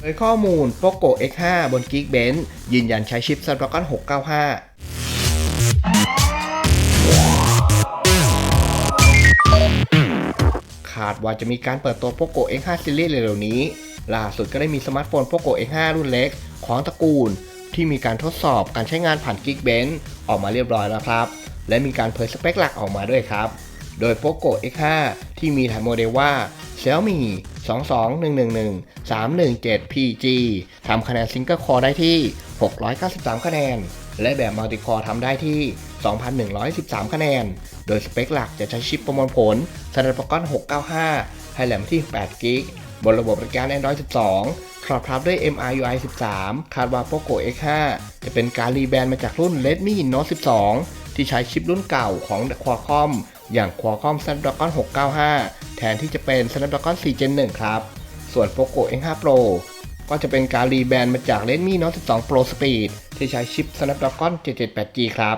โดยข้อมูล POCO X5 บน Geekbench ยืนยันใช้ชิป Snapdragon 695 คาดว่าจะมีการเปิดตัว POCO X5 Series เร็วๆนี้ ล่าสุดก็ได้มีสมาร์ทโฟน POCO X5 รุ่นเล็ก ของตระกูล ที่มีการทดสอบการใช้งานผ่าน Geekbench ออกมาเรียบร้อยแล้วครับ และมีการเผยสเปคหลักออกมาด้วยครับ โดย POCO X5 ที่มีฐานโมเดลว่า Xiaomi 22111 317 PG ทำคะแนนซิงเกิลคอร์ได้ที่ 693 คะแนน และแบบมัลติคอร์ทำได้ที่ 2,113 คะแนน โดยสเปคหลักจะใช้ชิปประมวลผล Snapdragon 695 ให้แหลมที่8 g b บนระบบบริการ Android 12ครอบทับด้วย MIUI 13 คาดว่า POCO X5 จะเป็นการรีแบรนด์มาจากรุ่น Redmi Note 12 ที่ใช้ชิปรุ่นเก่าของ Qualcomm อย่าง Qualcomm Snapdragon 695 แทนที่จะเป็น Snapdragon 4 Gen 1 ครับ ส่วน POCO X5 Pro ก็จะเป็นการรีแบรนด์มาจาก Redmi Note 12 Pro Speed ที่ใช้ชิป Snapdragon 778G ครับ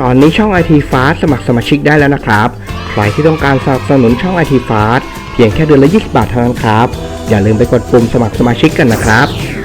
ตอนนี้ช่อง IT Fast สมัครสมาชิกได้แล้วนะครับ ใครที่ต้องการสนับสนุนช่อง IT Fast เพียงแค่เดือนละ 20 บาทเท่านั้นครับ อย่าลืมไปกดปุ่มสมัครสมาชิกกันนะครับ